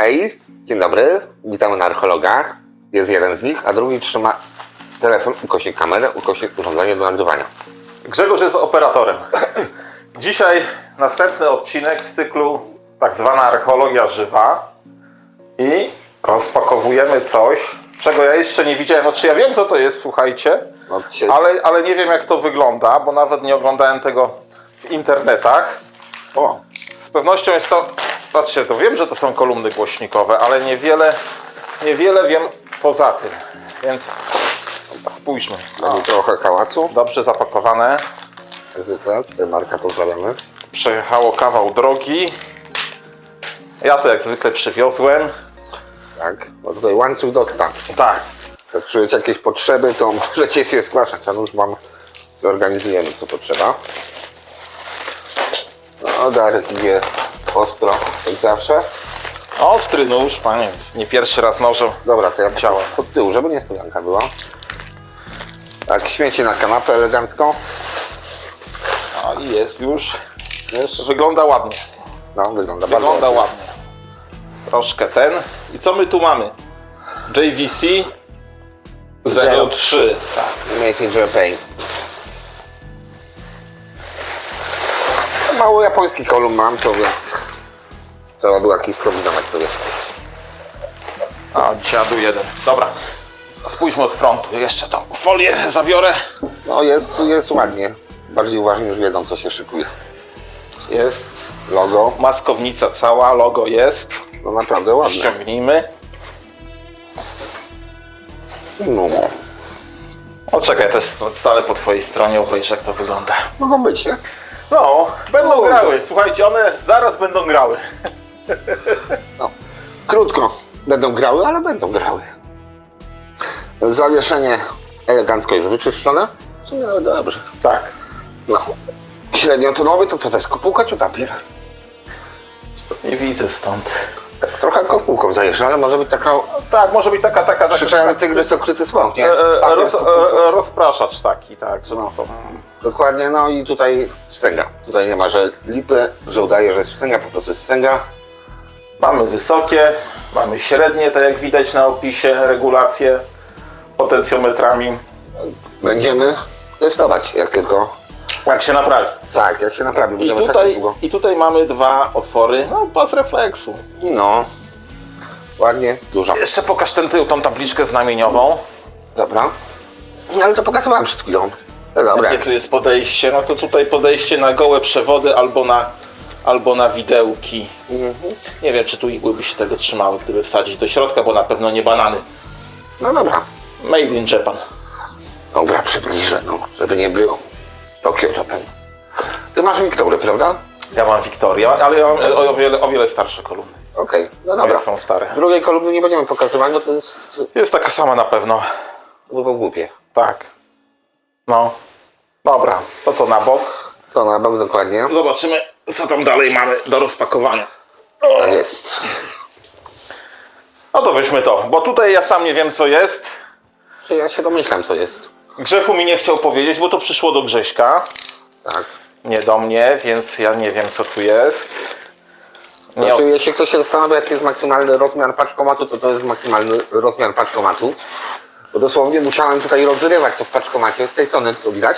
Hej, dzień dobry, witamy na archeologach. Jest jeden z nich, a drugi trzyma telefon, ukośnik kamerę, ukośnik urządzenie do nagrywania. Grzegorz jest operatorem. Dzisiaj następny odcinek z cyklu tak zwana archeologia żywa i rozpakowujemy coś, czego ja jeszcze nie widziałem. Znaczy ja wiem co to jest, słuchajcie, No, dzisiaj- ale, ale nie wiem jak to wygląda, bo nawet nie oglądałem tego w internetach. O, Z pewnością jest to, patrzcie, to wiem, że to są kolumny głośnikowe, ale niewiele, niewiele wiem poza tym, więc spójrzmy. mamy trochę hałasu. Dobrze zapakowane. Zwykle, tutaj Marka pozdrawiamy. Przejechało kawał drogi. Ja to jak zwykle przywiozłem. Tak, bo tutaj łańcuch dostaw. Tak. Jak czujecie jakieś potrzeby, to możecie się zgłaszać, a już Wam zorganizujemy, co potrzeba. No, Darek idzie ostro, jak zawsze. Ostry nóż, panie, nie pierwszy raz nożem. Dobra, to ja Działa. od tyłu, żeby niespodzianka była. Tak, śmieci na kanapę elegancko. A i jest już. Wiesz? Wygląda ładnie. No, wygląda, Wygląda bardzo ładnie. Troszkę ten. I co my tu mamy? JVC 03. Tak. Made in Japan. Mało japoński kolumn mam, to więc trzeba było jakiś skombinować sobie. A dziadu jeden. Dobra. Spójrzmy od frontu. Jeszcze tą folię zabiorę. No jest, jest ładnie. Bardziej uważnie już wiedzą, co się szykuje. Jest Logo, maskownica cała, logo jest. no naprawdę ładne. Ściągnijmy. No, O czekaj, to jest stale po twojej stronie, obejrzę jak to wygląda. mogą być, nie? No, będą Kurde. grały. Słuchajcie, one zaraz będą grały. No. Krótko będą grały, ale będą grały. Zawieszenie elegancko już wyczyszczone. W sumie ale dobrze. Tak. No. Średniotonowy to co to jest? Kopułka czy papier? Nie widzę stąd. Tak, trochę kopułką zajeżdża, ale może być taka Tak, może być taka, taka, taka. przyczajny tygrys okryty smok, nie? E, e, Papier roz, z kopułką. e, rozpraszacz taki, tak, że No. to. Dokładnie, no i tutaj wstęga. Tutaj nie ma, że lipy, że udaje, że jest wstęga, po prostu jest wstęga. Mamy wysokie, mamy średnie, tak jak widać na opisie, regulacje potencjometrami. Będziemy testować, jak tylko. Jak się naprawi. Tak, jak się naprawi, I będziemy czekać tutaj, długo. I tutaj mamy dwa otwory, no pas refleksu. No, ładnie, dużo. Jeszcze pokaż ten tył, tą tabliczkę znamieniową. Dobra. No, Ale to pokazywałem przed chwilą. No dobra. Jakie tu jest podejście? No to tutaj podejście na gołe przewody albo na, albo na widełki. Nie wiem, czy tu igły by się tego trzymały, gdyby wsadzić do środka, bo na pewno nie banany. No dobra. Made in Japan. Dobra, przybliżę, no, żeby nie było. Tokio Japan. Ty masz Wiktory, prawda? Ja mam Victoria, ale ja mam o, o, wiele, o wiele starsze kolumny. Okej, no Moje dobra. są stare. Drugiej kolumny nie będziemy pokazywać, bo to jest... Jest taka sama na pewno. To by było głupie. Tak. No. Dobra, to to na bok. To na bok dokładnie. Zobaczymy, co tam dalej mamy do rozpakowania. Tak jest. No to weźmy to, bo tutaj ja sam nie wiem, co jest. Czy ja się domyślam, co jest. Grzechu mi nie chciał powiedzieć, bo to przyszło do Grześka. Tak. nie do mnie, więc ja nie wiem co tu jest. Nie, Znaczy, jeśli ktoś się zastanawia, jaki jest maksymalny rozmiar paczkomatu, to to jest maksymalny rozmiar paczkomatu. Bo dosłownie musiałem tutaj rozrywać to w paczkomacie z tej strony, co widać.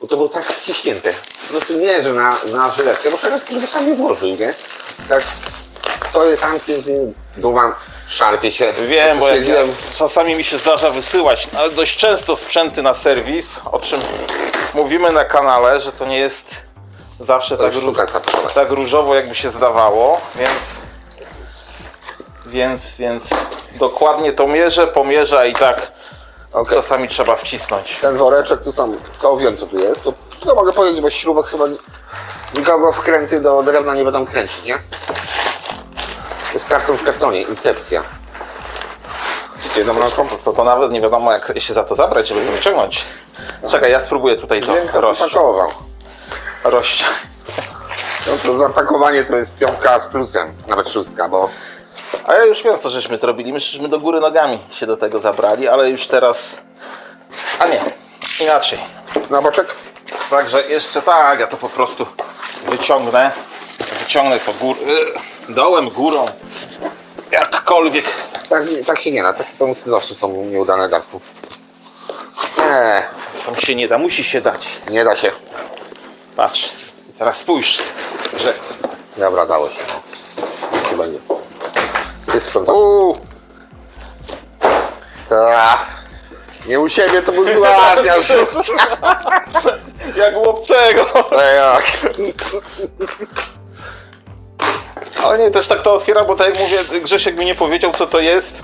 Bo to było tak wciśnięte. Po prostu nie, że na, na żyletkę, bo żyletkę by sam nie włożył, nie? Tak stoję tam, kiedy dumam, szarpie się. wiem, bo jak ja, czasami mi się zdarza wysyłać ale dość często sprzęty na serwis, o czym mówimy na kanale, że to nie jest zawsze tak, ró- tak różowo, jakby się zdawało, więc więc, więc dokładnie to mierzę, pomierzę i tak Okej. czasami trzeba wcisnąć. ten woreczek, tu są, tylko wiem co tu jest. To, to mogę powiedzieć, bo śrubek chyba nikogo wkręty do drewna nie będą kręcić, nie? To jest karton w kartonie, incepcja. Jedną ręką. To, to nawet nie wiadomo jak się za to zabrać, żeby to wyciągnąć. Czekaj, ja spróbuję tutaj to Wiem, kto roz, pakował. roz, No to zapakowanie to jest piątka z plusem, nawet szóstka, bo A ja już wiem, co żeśmy zrobili. My żeśmy do góry nogami się do tego zabrali, ale już teraz... A nie, inaczej. na boczek Także jeszcze tak, ja to po prostu wyciągnę. Wyciągnę to gór... y, dołem, górą. cokolwiek. Tak, tak się nie da, takie pomysły zawsze są nieudane, Darku. Nie, Tam się nie da, musi się dać. nie da się. Patrz, teraz spójrz, że... Dobra, dało się. No. Ty sprzątasz. Uuu, Tak. Nie u siebie to burżuazja jak u obcego. Tak. Ale nie, też tak to otwieram, bo tak jak mówię, Grzesiek mi nie powiedział, co to jest.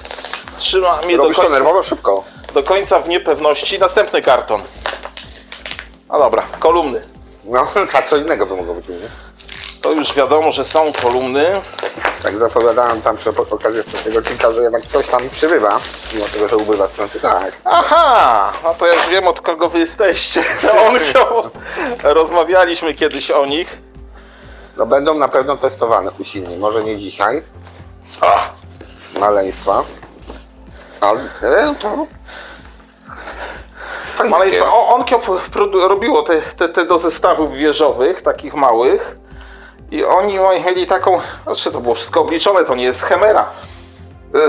Trzyma mnie do Robisz to końca, nerwowo szybko. do końca w niepewności. Następny karton. A dobra, kolumny. No, tak co innego by mogło być, nie? To już wiadomo, że są kolumny. Tak zapowiadałem tam przy okazji ostatniego odcinka, że jednak coś tam przybywa, mimo tego, że ubywa sprzętu. Tak. Aha, no to ja już wiem od kogo wy jesteście. Onkio. Rozmawialiśmy kiedyś o nich. No będą na pewno testowane usilnie. Może nie dzisiaj, A, maleństwa. Ale to... Maleństwa. O, Onkio produ- robiło te, te, te do zestawów wieżowych, takich małych. I oni mieli taką, znaczy to było wszystko obliczone, to nie jest chemera.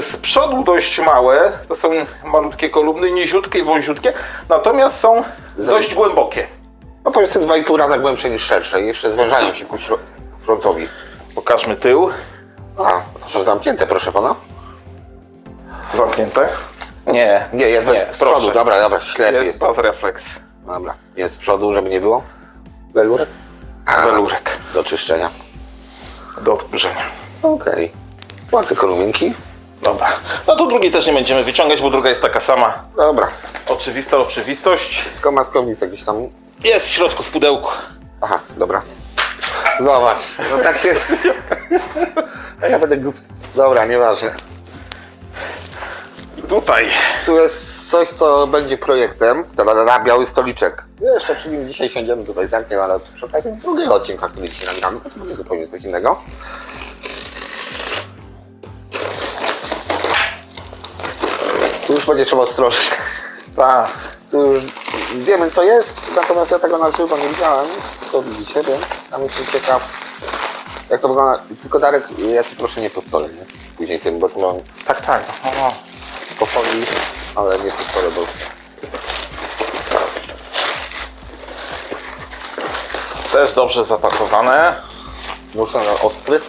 Z przodu dość małe, to są malutkie kolumny, niziutkie i wąziutkie, natomiast są dość głębokie. No powiedzmy 2,5 raza głębsze niż szersze jeszcze zwężają się ku śro- frontowi. Pokażmy tył. A, to są zamknięte, proszę pana? Zamknięte? Nie, Nie, jest nie, z przodu, proszę. dobra, dobra, ślepy Jest jest. baz refleks. Dobra, jest z przodu, żeby nie było. Welurek? A, Welurek. Do czyszczenia. Do odkurzenia. Okej. Ładne kolumnki. Dobra. No to drugi też nie będziemy wyciągać, bo druga jest taka sama. Dobra. Oczywista oczywistość. Tylko maskownica gdzieś tam. Jest w środku w pudełku. Aha, dobra. Zobacz, no takie... A ja będę głupi. Dobra, nieważne. Tutaj. Tu jest coś, co będzie projektem. Da, biały stoliczek. Jeszcze przy nim dzisiaj siądziemy tutaj zamkiem, ale przy okazji drugiego odcinka, który dzisiaj nagramy, to będzie zupełnie coś innego. Tu już będzie trzeba ostrożnie. Tak. Tu już wiemy co jest, natomiast ja tego na żywo nie widziałem, co widzicie, więc sam jestem ciekaw jak to wygląda. Tylko Darek, ja ci proszę nie po stole, nie? Później tym, bo tu mam Tak, tak. O, o. po folii, ale nie po stole, bo Też dobrze zapakowane. muszę na ostry.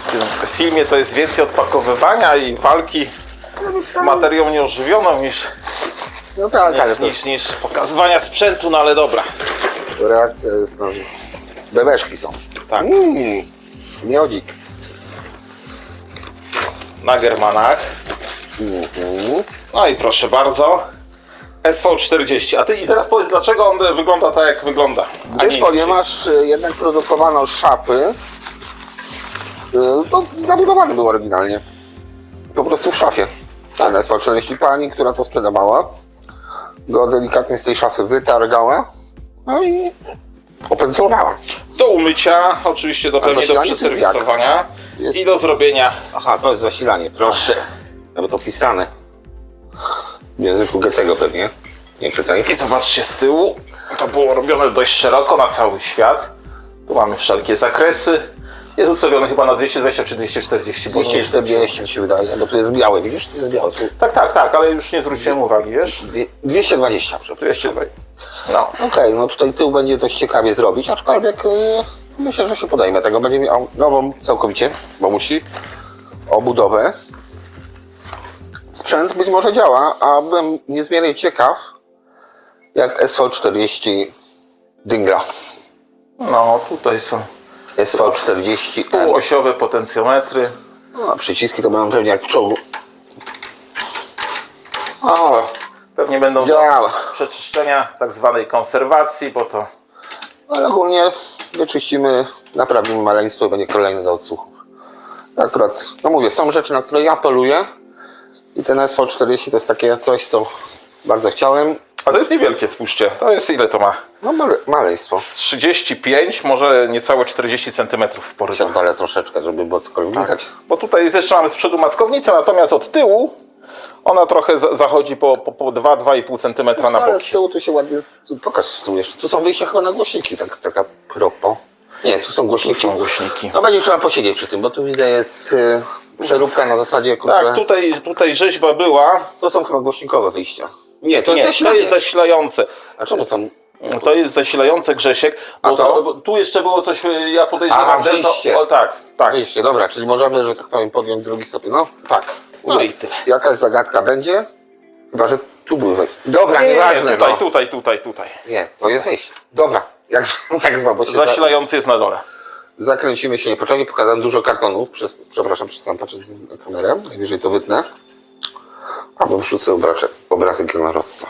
W tym filmie to jest więcej odpakowywania i walki z materią nieożywioną niż, No tak, ale niż, to niż, niż pokazywania sprzętu, no ale dobra. reakcja jest, no, bebeszki są. Tak. Mm, miodzik. Na Germanach. No i proszę bardzo. SV40. A ty i teraz powiedz, dlaczego on wygląda tak, jak wygląda. A Wiesz, nie ponieważ y, jednak produkowano szafy, y, no zabudowane były oryginalnie. Po prostu w szafie. Ten SV40 pani, która to sprzedawała, go delikatnie z tej szafy wytargała, no i opracowała. Do umycia, oczywiście do pewnie do zasilanie to jest przeserwisowania Jest- i do zrobienia. Aha, to jest zasilanie, proszę. Nawet opisane. W języku Goethego pewnie. Nie czytaj. I zobaczcie z tyłu, to było robione dość szeroko na cały świat. Tu mamy wszelkie zakresy. Jest ustawiony chyba na 220 czy 240. bo nie jest- 240 mi się wydaje, bo tu jest biały, widzisz? Tu jest biały. Tu Tak, tak, tak, ale już nie zwróciłem uwagi, wiesz? dwie- 220, przepraszam. 220. No. Okej, no tutaj tył będzie dość ciekawie zrobić, aczkolwiek y, myślę, że się podejmę tego. Będzie miał nową całkowicie, bo musi, obudowę. Sprzęt być może działa, a byłem niezmiernie ciekaw, jak SV40 Dingla. No, tutaj są SV40 M. półosiowe potencjometry. No, przyciski to będą pewnie jak w czołgu. Pewnie będą do działa. przeczyszczenia tak zwanej konserwacji, bo to Ale ogólnie wyczyścimy, naprawimy maleństwo i będzie kolejny do odsłuchów. Akurat, no mówię, są rzeczy, na które ja apeluję i ten SV40 to jest takie coś, co bardzo chciałem. A to jest niewielkie, spójrzcie. To jest ile to ma? No male, maleństwo. 35, może niecałe 40 cm w porywach. Siadale troszeczkę, żeby było cokolwiek Tak. widać. Bo tutaj jeszcze mamy z przodu maskownicę, natomiast od tyłu ona trochę za- zachodzi po, po, po 2-2,5 cm na No, ale z boki. tyłu tu się ładnie, z- tu pokaż z tyłu jeszcze. Tu są wyjścia chyba na głośniki, tak, taka propo. Nie, tu są głośniki. Są głośniki. No będzie trzeba posiedzieć przy tym, bo tu widzę jest y, przeróbka na zasadzie, kurczę, Tak, tutaj, tutaj rzeźba była. to są chyba głośnikowe wyjścia. Nie, to Nie, jest to zasilanie. jest zasilające. A czemu są? To jest zasilające Grzesiek. Bo A to? bo tu jeszcze było coś, y, ja podejrzewam, Aha, że to. O, tak, tak, Wyjście, dobra, czyli możemy, że tak powiem, podjąć drugi stopień. No, tak. No No i tyle. Jakaś zagadka będzie? Chyba, że tu były wejścia. Dobra, Nie, nie, nieważne. tutaj, no. tutaj, tutaj, tutaj. Nie, to jest wejście. Dobra, jak tak zwa, bo się za, Zasilający jest na dole. zakręcimy się niepotrzebnie, pokazałem dużo kartonów. Przez, przepraszam, przestałem patrzeć na kamerę, najwyżej to wytnę. Albo wrzucę obrazek, obrazek jednorożca.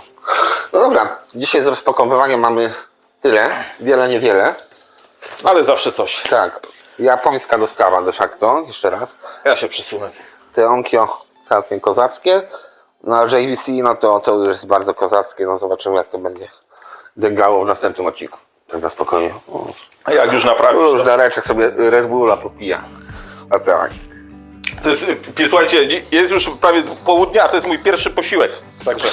No dobra, dzisiaj z rozpakowywaniem mamy tyle, wiele, niewiele. Ale zawsze coś. Tak, japońska dostawa de facto, jeszcze raz. Ja się przesunę. Te Onkyo całkiem kozackie. No a JVC, no to, to już jest bardzo kozackie, no zobaczymy jak to będzie dęgało w następnym odcinku. Tak na spokojnie. O, A jak już naprawisz? już Dareczek sobie Red Bulla popija. A tak. To jest, y, słuchajcie, jest już prawie południa, a to jest mój pierwszy posiłek. Także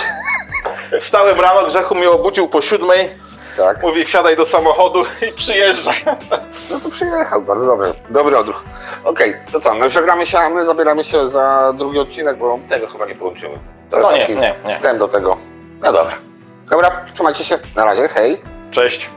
wstałem rano, Grzechu mnie obudził po siódmej. Tak. Mówi, wsiadaj do samochodu i przyjeżdżaj. No to przyjechał, bardzo dobrze. Dobry odruch. Okej, to co, no żegnamy się, a my zabieramy się za drugi odcinek, bo tego chyba nie połączymy. To No jest nie, taki nie, nie. wstęp do tego. No dobra. Dobra, trzymajcie się. Na razie, hej. Cześć.